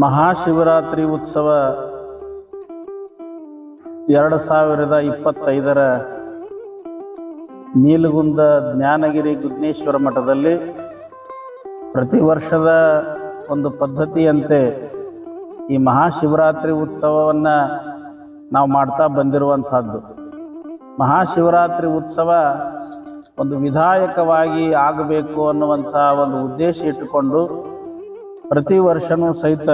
ಮಹಾಶಿವರಾತ್ರಿ ಉತ್ಸವ ಎರಡು ಸಾವಿರದ ಇಪ್ಪತ್ತೈದರ ನೀಲಗುಂದ ಜ್ಞಾನಗಿರಿ ಗುದ್ನೇಶ್ವರ ಮಠದಲ್ಲಿ ಪ್ರತಿ ವರ್ಷದ ಒಂದು ಪದ್ಧತಿಯಂತೆ ಈ ಮಹಾಶಿವರಾತ್ರಿ ಉತ್ಸವವನ್ನು ನಾವು ಮಾಡ್ತಾ ಬಂದಿರುವಂಥದ್ದು. ಮಹಾಶಿವರಾತ್ರಿ ಉತ್ಸವ ಒಂದು ವಿಧಾಯಕವಾಗಿ ಆಗಬೇಕು ಅನ್ನುವಂಥ ಒಂದು ಉದ್ದೇಶ ಇಟ್ಟುಕೊಂಡು ಪ್ರತಿ ವರ್ಷವೂ ಸಹಿತ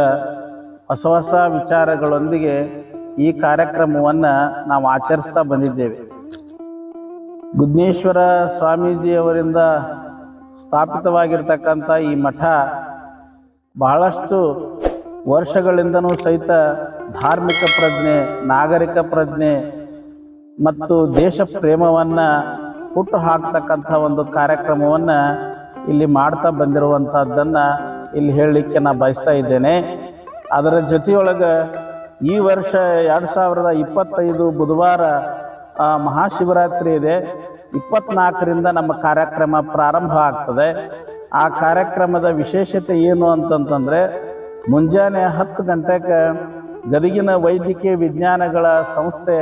ಹೊಸ ಹೊಸ ವಿಚಾರಗಳೊಂದಿಗೆ ಈ ಕಾರ್ಯಕ್ರಮವನ್ನು ನಾವು ಆಚರಿಸ್ತಾ ಬಂದಿದ್ದೇವೆ. ಗುದ್ನೇಶ್ವರ ಸ್ವಾಮೀಜಿಯವರಿಂದ ಸ್ಥಾಪಿತವಾಗಿರ್ತಕ್ಕಂಥ ಈ ಮಠ ಬಹಳಷ್ಟು ವರ್ಷಗಳಿಂದನೂ ಸಹಿತ ಧಾರ್ಮಿಕ ಪ್ರಜ್ಞೆ, ನಾಗರಿಕ ಪ್ರಜ್ಞೆ ಮತ್ತು ದೇಶ ಪ್ರೇಮವನ್ನು ಹುಟ್ಟು ಹಾಕ್ತಕ್ಕಂಥ ಒಂದು ಕಾರ್ಯಕ್ರಮವನ್ನು ಇಲ್ಲಿ ಮಾಡ್ತಾ ಬಂದಿರುವಂಥದ್ದನ್ನು ಇಲ್ಲಿ ಹೇಳಲಿಕ್ಕೆ ನಾನು ಬಯಸ್ತಾ ಇದ್ದೇನೆ. ಅದರ ಜೊತೆಯೊಳಗೆ ಈ ವರ್ಷ ಎರಡು ಸಾವಿರದ ಇಪ್ಪತ್ತೈದು ಬುಧವಾರ ಮಹಾಶಿವರಾತ್ರಿ ಇದೆ. ಇಪ್ಪತ್ನಾಲ್ಕರಿಂದ ನಮ್ಮ ಕಾರ್ಯಕ್ರಮ ಪ್ರಾರಂಭ ಆಗ್ತದೆ. ಆ ಕಾರ್ಯಕ್ರಮದ ವಿಶೇಷತೆ ಏನು ಅಂತಂತಂದರೆ, ಮುಂಜಾನೆ ಹತ್ತು ಗಂಟೆಗೆ ಗದಗಿನ ವೈದ್ಯಕೀಯ ವಿಜ್ಞಾನಗಳ ಸಂಸ್ಥೆ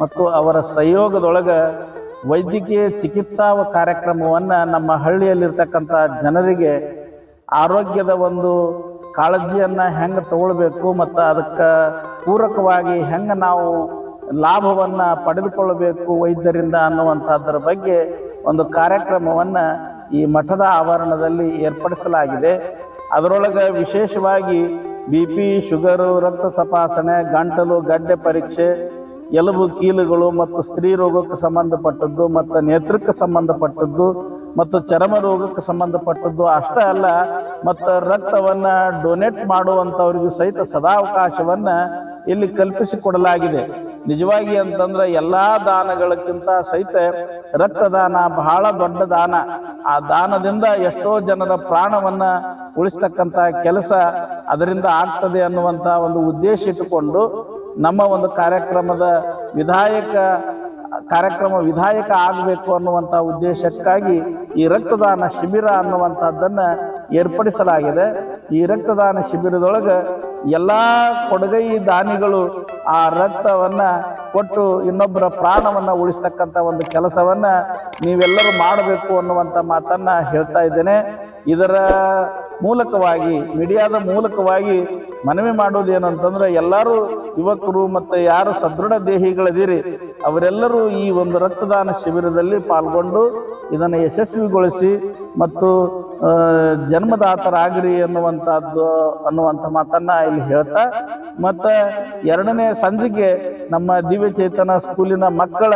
ಮತ್ತು ಅವರ ಸಹಯೋಗದೊಳಗೆ ವೈದ್ಯಕೀಯ ಚಿಕಿತ್ಸಾ ಕಾರ್ಯಕ್ರಮವನ್ನು ನಮ್ಮ ಹಳ್ಳಿಯಲ್ಲಿರ್ತಕ್ಕಂಥ ಜನರಿಗೆ ಆರೋಗ್ಯದ ಒಂದು ಕಾಳಜಿಯನ್ನು ಹೆಂಗೆ ತಗೊಳ್ಬೇಕು ಮತ್ತು ಅದಕ್ಕೆ ಪೂರಕವಾಗಿ ಹೆಂಗೆ ನಾವು ಲಾಭವನ್ನು ಪಡೆದುಕೊಳ್ಳಬೇಕು ವೈದ್ಯರಿಂದ ಅನ್ನುವಂಥದ್ರ ಬಗ್ಗೆ ಒಂದು ಕಾರ್ಯಕ್ರಮವನ್ನು ಈ ಮಠದ ಆವರಣದಲ್ಲಿ ಏರ್ಪಡಿಸಲಾಗಿದೆ. ಅದರೊಳಗೆ ವಿಶೇಷವಾಗಿ ಬಿ ಪಿ, ಶುಗರು, ರಕ್ತ ತಪಾಸಣೆ, ಗಂಟಲು, ಗಡ್ಡೆ ಪರೀಕ್ಷೆ, ಎಲುಬು ಕೀಲುಗಳು ಮತ್ತು ಸ್ತ್ರೀ ರೋಗಕ್ಕೆ ಸಂಬಂಧಪಟ್ಟದ್ದು ಮತ್ತು ನೇತ್ರಕ್ಕೆ ಸಂಬಂಧಪಟ್ಟದ್ದು ಮತ್ತು ಚರ್ಮ ರೋಗಕ್ಕೆ ಸಂಬಂಧಪಟ್ಟದ್ದು ಅಷ್ಟೇ ಅಲ್ಲ, ಮತ್ತು ರಕ್ತವನ್ನು ಡೊನೇಟ್ ಮಾಡುವಂಥವ್ರಿಗೂ ಸಹಿತ ಸದಾವಕಾಶವನ್ನು ಇಲ್ಲಿ ಕಲ್ಪಿಸಿಕೊಡಲಾಗಿದೆ. ನಿಜವಾಗಿ ಅಂತಂದ್ರೆ ಎಲ್ಲ ದಾನಗಳಕ್ಕಿಂತ ಸಹಿತ ರಕ್ತದಾನ ಬಹಳ ದೊಡ್ಡ ದಾನ. ಆ ದಾನದಿಂದ ಎಷ್ಟೋ ಜನರ ಪ್ರಾಣವನ್ನ ಉಳಿಸ್ತಕ್ಕಂಥ ಕೆಲಸ ಅದರಿಂದ ಆಗ್ತದೆ ಅನ್ನುವಂಥ ಒಂದು ಉದ್ದೇಶ ಇಟ್ಟುಕೊಂಡು ನಮ್ಮ ಒಂದು ಕಾರ್ಯಕ್ರಮದ ವಿಧಾಯಕ ಕಾರ್ಯಕ್ರಮ ವಿಧಾಯಕ ಆಗಬೇಕು ಅನ್ನುವಂಥ ಉದ್ದೇಶಕ್ಕಾಗಿ ಈ ರಕ್ತದಾನ ಶಿಬಿರ ಅನ್ನುವಂಥದ್ದನ್ನು ಏರ್ಪಡಿಸಲಾಗಿದೆ. ಈ ರಕ್ತದಾನ ಶಿಬಿರದೊಳಗೆ ಎಲ್ಲ ಕೊಡಗೈ ದಾನಿಗಳು ಆ ರಕ್ತವನ್ನು ಕೊಟ್ಟು ಇನ್ನೊಬ್ಬರ ಪ್ರಾಣವನ್ನು ಉಳಿಸ್ತಕ್ಕಂಥ ಒಂದು ಕೆಲಸವನ್ನು ನೀವೆಲ್ಲರೂ ಮಾಡಬೇಕು ಅನ್ನುವಂಥ ಮಾತನ್ನು ಹೇಳ್ತಾ ಇದ್ದೇನೆ. ಇದರ ಮೂಲಕವಾಗಿ, ಮೀಡಿಯಾದ ಮೂಲಕವಾಗಿ ಮನವಿ ಮಾಡೋದು ಏನು ಅಂತಂದ್ರೆ ಎಲ್ಲರೂ ಯುವಕರು ಮತ್ತು ಯಾರು ಸದೃಢ ದೇಹಿಗಳದಿರಿ ಅವರೆಲ್ಲರೂ ಈ ಒಂದು ರಕ್ತದಾನ ಶಿಬಿರದಲ್ಲಿ ಪಾಲ್ಗೊಂಡು ಇದನ್ನು ಯಶಸ್ವಿಗೊಳಿಸಿ ಮತ್ತು ಜನ್ಮದಾತರಾಗಿರಿ ಅನ್ನುವಂಥದ್ದು, ಅನ್ನುವಂಥ ಮಾತನ್ನು ಇಲ್ಲಿ ಹೇಳ್ತಾ, ಮತ್ತು ಎರಡನೇ ಸಂಜೆಗೆ ನಮ್ಮ ದಿವ್ಯ ಚೇತನ ಸ್ಕೂಲಿನ ಮಕ್ಕಳ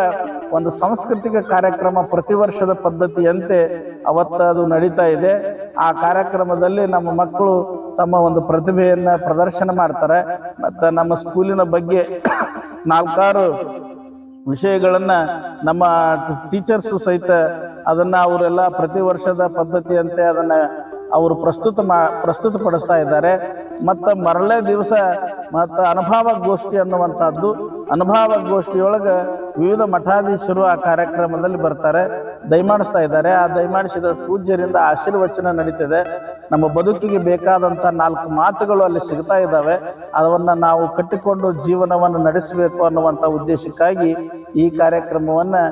ಒಂದು ಸಾಂಸ್ಕೃತಿಕ ಕಾರ್ಯಕ್ರಮ ಪ್ರತಿ ವರ್ಷದ ಪದ್ಧತಿಯಂತೆ ಅವತ್ತು ಅದು ನಡೀತಾ ಇದೆ. ಆ ಕಾರ್ಯಕ್ರಮದಲ್ಲಿ ನಮ್ಮ ಮಕ್ಕಳು ತಮ್ಮ ಒಂದು ಪ್ರತಿಭೆಯನ್ನು ಪ್ರದರ್ಶನ ಮಾಡ್ತಾರೆ. ಮತ್ತು ನಮ್ಮ ಸ್ಕೂಲಿನ ಬಗ್ಗೆ ನಾಲ್ಕಾರು ವಿಷಯಗಳನ್ನು ನಮ್ಮ ಟೀಚರ್ಸು ಸಹಿತ ಅದನ್ನು ಅವರೆಲ್ಲ ಪ್ರತಿ ವರ್ಷದ ಪದ್ಧತಿಯಂತೆ ಅದನ್ನು ಅವರು ಪ್ರಸ್ತುತ ಮಾ, ಪ್ರಸ್ತುತಪಡಿಸ್ತಾ ಇದ್ದಾರೆ. ಮತ್ತು ಮರಳೇ ದಿವಸ ಮತ್ತು ಅನುಭವ ಗೋಷ್ಠಿ ಅನ್ನುವಂಥದ್ದು, ಅನುಭವ ಗೋಷ್ಠಿಯೊಳಗೆ ವಿವಿಧ ಮಠಾಧೀಶರು ಆ ಕಾರ್ಯಕ್ರಮದಲ್ಲಿ ಬರ್ತಾರೆ, ದಯಮಾಡಿಸ್ತಾ ಇದ್ದಾರೆ. ಆ ದಯಮಾಡಿಸಿದ ಪೂಜ್ಯರಿಂದ ಆಶೀರ್ವಚನ ನಡೀತಿದೆ. ನಮ್ಮ ಬದುಕಿಗೆ ಬೇಕಾದಂಥ ನಾಲ್ಕು ಮಾತುಗಳು ಅಲ್ಲಿ ಸಿಗ್ತಾ ಇದ್ದಾವೆ. ಅದನ್ನು ನಾವು ಕಟ್ಟಿಕೊಂಡು ಜೀವನವನ್ನು ನಡೆಸಬೇಕು ಅನ್ನುವಂಥ ಉದ್ದೇಶಕ್ಕಾಗಿ ಈ ಕಾರ್ಯಕ್ರಮವನ್ನು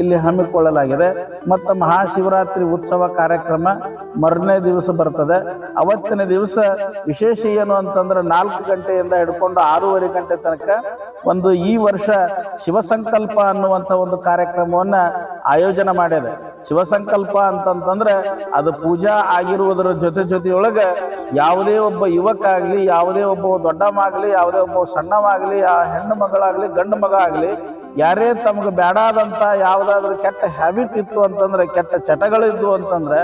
ಇಲ್ಲಿ ಹಮ್ಮಿಕೊಳ್ಳಲಾಗಿದೆ. ಮತ್ತು ಮಹಾಶಿವರಾತ್ರಿ ಉತ್ಸವ ಕಾರ್ಯಕ್ರಮ ಮರನೇ ದಿವಸ ಬರ್ತದೆ. ಅವತ್ತಿನ ದಿವಸ ವಿಶೇಷ ಏನು ಅಂತಂದ್ರೆ ನಾಲ್ಕು ಗಂಟೆಯಿಂದ ಹಿಡ್ಕೊಂಡು ಆರೂವರೆ ಗಂಟೆ ತನಕ ಒಂದು ಈ ವರ್ಷ ಶಿವಸಂಕಲ್ಪ ಅನ್ನುವಂಥ ಒಂದು ಕಾರ್ಯಕ್ರಮವನ್ನ ಆಯೋಜನೆ ಮಾಡ್ಯದೆ ಶಿವಸಂಕಲ್ಪ ಅಂತಂತಂದ್ರೆ ಅದು ಪೂಜಾ ಆಗಿರುವುದರ ಜೊತೆ ಜೊತೆಯೊಳಗೆ ಯಾವುದೇ ಒಬ್ಬ ಯುವಕ ಆಗಲಿ ಯಾವುದೇ ಒಬ್ಬ ದೊಡ್ಡವಾಗಲಿ ಯಾವುದೇ ಒಬ್ಬ ಸಣ್ಣವಾಗಲಿ, ಆ ಹೆಣ್ಣು ಮಗಳಾಗಲಿ, ಗಂಡು ಮಗ ಆಗಲಿ ಯಾರೇ ತಮಗೆ ಬೇಡಾದಂಥ ಯಾವುದಾದ್ರೂ ಕೆಟ್ಟ ಹ್ಯಾಬಿಟ್ ಇತ್ತು ಅಂತಂದ್ರೆ, ಕೆಟ್ಟ ಚಟಗಳಿದ್ವು ಅಂತಂದ್ರೆ,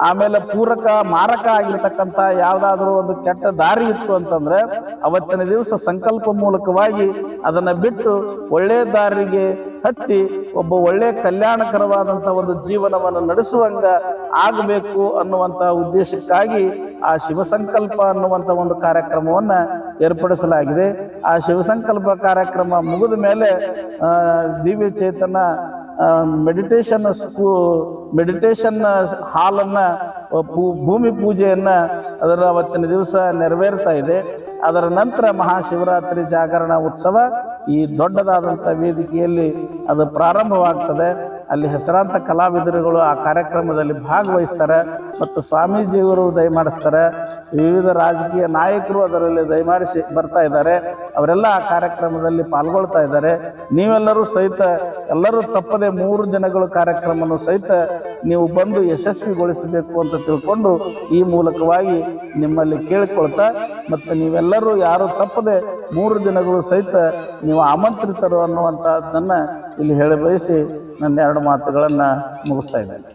ಆಮೇಲೆ ಪೂರಕ ಮಾರಕ ಆಗಿರ್ತಕ್ಕಂಥ ಯಾವುದಾದ್ರೂ ಒಂದು ಕೆಟ್ಟ ದಾರಿ ಇತ್ತು ಅಂತಂದ್ರೆ, ಅವತ್ತಿನ ದಿವಸ ಸಂಕಲ್ಪ ಮೂಲಕವಾಗಿ ಅದನ್ನು ಬಿಟ್ಟು ಒಳ್ಳೆಯ ದಾರಿಗೆ ಹತ್ತಿ ಒಬ್ಬ ಒಳ್ಳೆಯ ಕಲ್ಯಾಣಕರವಾದಂಥ ಒಂದು ಜೀವನವನ್ನು ನಡೆಸುವಂಗ ಆಗಬೇಕು ಅನ್ನುವಂಥ ಉದ್ದೇಶಕ್ಕಾಗಿ ಆ ಶಿವಸಂಕಲ್ಪ ಅನ್ನುವಂಥ ಒಂದು ಕಾರ್ಯಕ್ರಮವನ್ನು ಏರ್ಪಡಿಸಲಾಗಿದೆ. ಆ ಶಿವಸಂಕಲ್ಪ ಕಾರ್ಯಕ್ರಮ ಮುಗಿದ ಮೇಲೆ ದಿವ್ಯ ಚೇತನ ಮೆಡಿಟೇಷನ್ ಸ್ಕೂ ಮೆಡಿಟೇಷನ್ ಹಾಲನ್ನು ಭೂಮಿ ಪೂಜೆಯನ್ನು ಅದರ ಅವತ್ತಿನ ದಿವಸ ನೆರವೇರ್ತಾ ಇದೆ. ಅದರ ನಂತರ ಮಹಾಶಿವರಾತ್ರಿ ಜಾಗರಣ ಉತ್ಸವ ಈ ದೊಡ್ಡದಾದಂಥ ವೇದಿಕೆಯಲ್ಲಿ ಅದು ಪ್ರಾರಂಭವಾಗ್ತದೆ. ಅಲ್ಲಿ ಹೆಸರಾಂತ ಕಲಾವಿದರುಗಳು ಆ ಕಾರ್ಯಕ್ರಮದಲ್ಲಿ ಭಾಗವಹಿಸ್ತಾರೆ ಮತ್ತು ಸ್ವಾಮೀಜಿಯವರು ದಯಮಾಡಿಸ್ತಾರೆ. ವಿವಿಧ ರಾಜಕೀಯ ನಾಯಕರು ಅದರಲ್ಲಿ ದಯಮಾಡಿಸಿ ಬರ್ತಾ ಇದ್ದಾರೆ. ಅವರೆಲ್ಲ ಆ ಕಾರ್ಯಕ್ರಮದಲ್ಲಿ ಪಾಲ್ಗೊಳ್ತಾ ಇದ್ದಾರೆ. ನೀವೆಲ್ಲರೂ ಸಹಿತ, ಎಲ್ಲರೂ ತಪ್ಪದೆ ಮೂರು ದಿನಗಳ ಕಾರ್ಯಕ್ರಮವನ್ನು ಸಹಿತ ನೀವು ಬಂದು ಯಶಸ್ವಿಗೊಳಿಸಬೇಕು ಅಂತ ತಿಳ್ಕೊಂಡು ಈ ಮೂಲಕವಾಗಿ ನಿಮ್ಮಲ್ಲಿ ಕೇಳಿಕೊಳ್ತಾ ಮತ್ತು ನೀವೆಲ್ಲರೂ ಯಾರು ತಪ್ಪದೆ ಮೂರು ದಿನಗಳು ಸಹಿತ ನೀವು ಆಮಂತ್ರಿತರು ಅನ್ನುವಂಥದ್ದನ್ನು ಇಲ್ಲಿ ಹೇಳಿ ಬಯಸಿ ನನ್ನ ಎರಡು ಮಾತುಗಳನ್ನು ಮುಗಿಸ್ತಾ ಇದ್ದೇನೆ.